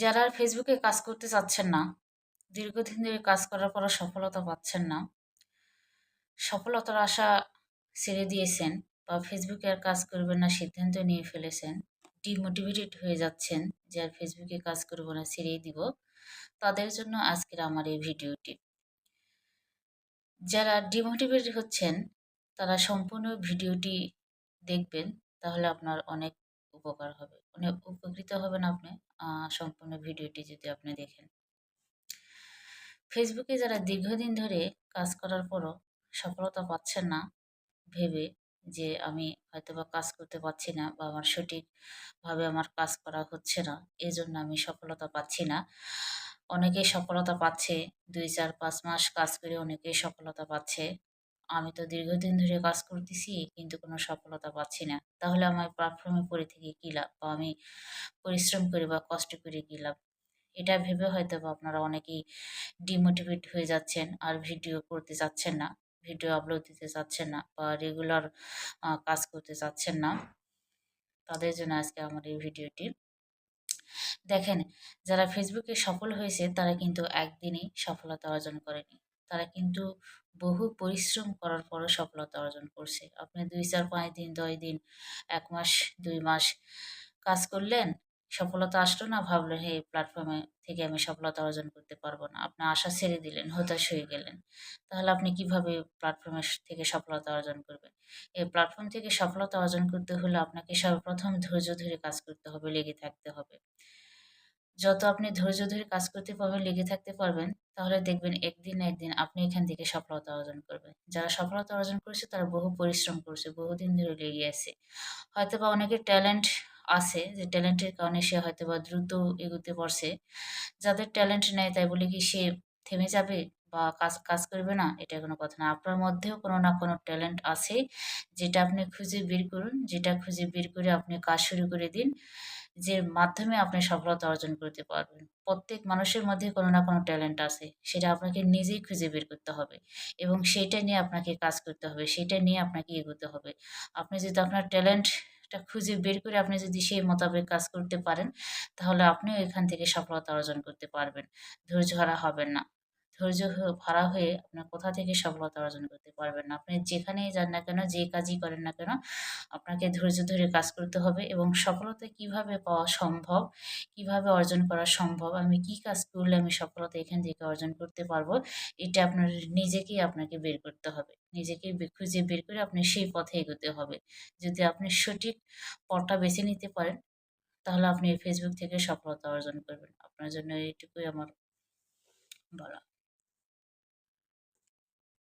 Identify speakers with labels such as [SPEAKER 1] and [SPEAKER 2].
[SPEAKER 1] যারা আর ফেসবুকে কাজ করতে চাচ্ছেন না, দীর্ঘদিন ধরে কাজ করার পর সফলতা পাচ্ছেন না, সফলতার আশা ছেড়ে দিয়েছেন বা ফেসবুকে আর কাজ করবেন না সিদ্ধান্ত নিয়ে ফেলেছেন ডিমোটিভেটেড হয়ে যাচ্ছেন যে আর ফেসবুকে কাজ করব না, ছেড়েই দিব, তাদের জন্য আজকের আমার এই ভিডিওটি। যারা ডিমোটিভেটেড হচ্ছেন, তারা সম্পূর্ণ ভিডিওটি দেখবেন, তাহলে আপনার অনেক উপকার হবে। অনেক উপকৃত হবেন আপনি সম্পূর্ণ ভিডিওটি যদি আপনি দেখেন। ফেসবুকে যারা দীর্ঘদিন ধরে কাজ করার পরও সফলতা পাচ্ছেন না, ভেবে যে আমি হয়তো বা কাজ করতে পারছি না বা আমার সঠিকভাবে আমার কাজ করা হচ্ছে না, এজন্য আমি সফলতা পাচ্ছি না। অনেকেই সফলতা পাচ্ছে, দুই, চার, পাঁচ মাস কাজ করে অনেকেই সফলতা পাচ্ছে। আমি তো দীর্ঘদিন ধরে কাজ করতেছি, কিন্তু কোনো সফলতা পাচ্ছি না। তাহলে আমার প্ল্যাটফর্মে পড়ে থেকে কী লাভ বা আমি পরিশ্রম করে বা কষ্ট করে কী লাভ? এটা ভেবে হয়তো বা আপনারা অনেকেই ডিমোটিভেট হয়ে যাচ্ছেন আর ভিডিও করতে চাচ্ছেন না ভিডিও আপলোড দিতে চাচ্ছেন না বা রেগুলার কাজ করতে চাচ্ছেন না। তাদের জন্য আজকে আমার এই ভিডিওটি দেখেন, যারা ফেসবুকে সফল হয়েছে তারা কিন্তু একদিনেই সফলতা অর্জন করেনি। তারা কিন্তু বহু পরিশ্রম করার পরও সফলতা অর্জন করছে। আপনি দুই চার, পাঁচ দিন, দশ দিন, এক মাস, দুই মাস কাজ করলেন, সফলতা আসলো না ভাবলেন হে প্ল্যাটফর্মে থেকে আমি সফলতা অর্জন করতে পারব না। আপনি আশা ছেড়ে দিলেন, হতাশ হয়ে গেলেন। তাহলে আপনি কীভাবে প্ল্যাটফর্মের থেকে সফলতা অর্জন করবেন? এই প্ল্যাটফর্ম থেকে সফলতা অর্জন করতে হলে আপনাকে সর্বপ্রথম ধৈর্য ধরে কাজ করতে হবে, লেগে থাকতে হবে। যত আপনি ধৈর্য ধরে কাজ করতে পারবেন, লেগে থাকতে পারবেন, তাহলে দেখবেন একদিন না একদিন আপনি এখান থেকে সফলতা অর্জন করবেন। যারা সফলতা অর্জন করেছে, তারা বহু পরিশ্রম করছে, বহুদিন ধরে লেগে আছে। হয়তো বা অনেকের ট্যালেন্ট আছে, যে ট্যালেন্টের কারণে সে হয়তো বা দ্রুত এগোতে পারছে। যাদের ট্যালেন্ট নেয় তাই বলে কি সে থেমে যাবে? বা কাজ কাজ করবে না, এটা কোনো কথা না। আপনার মধ্যেও কোনো না কোনো ট্যালেন্ট আছে, যেটা আপনি খুঁজে বের করুন, যেটা খুঁজে বের করে আপনি কাজ শুরু করে দিন, যে মাধ্যমে আপনি সফলতা অর্জন করতে পারবেন। প্রত্যেক মানুষের মধ্যে কোনো না কোনো ট্যালেন্ট আছে, সেটা আপনাকে নিজেই খুঁজে বের করতে হবে এবং সেইটা নিয়ে আপনাকে কাজ করতে হবে, সেটা নিয়ে আপনাকে এগোতে হবে। আপনি যদি আপনার ট্যালেন্টটা খুঁজে বের করে আপনি যদি সেই মোতাবেক কাজ করতে পারেন, তাহলে আপনিও এখান থেকে সফলতা অর্জন করতে পারবেন। ধৈর্য হারা হবেন না। ধৈর্য হারা হয়ে আপনার কোথা থেকে সফলতা অর্জন করতে পারবেন না। আপনি যেখানেই যান না কেন, যে কাজই করেন না কেন, আপনাকে ধৈর্য ধরে কাজ করতে হবে এবং সফলতা কীভাবে পাওয়া সম্ভব, কীভাবে অর্জন করা সম্ভব, আমি কি কাজ করলে আমি সফলতা এখান থেকে অর্জন করতে পারব, এটা আপনার নিজেকেই আপনাকে বের করতে হবে। নিজেকে খুঁজে বের করে আপনি সেই পথে এগোতে হবে। যদি আপনি সঠিক পথটা বেছে নিতে পারেন, তাহলে আপনি ফেসবুক থেকে সফলতা অর্জন করবেন। আপনার জন্য এইটুকুই আমার বলা।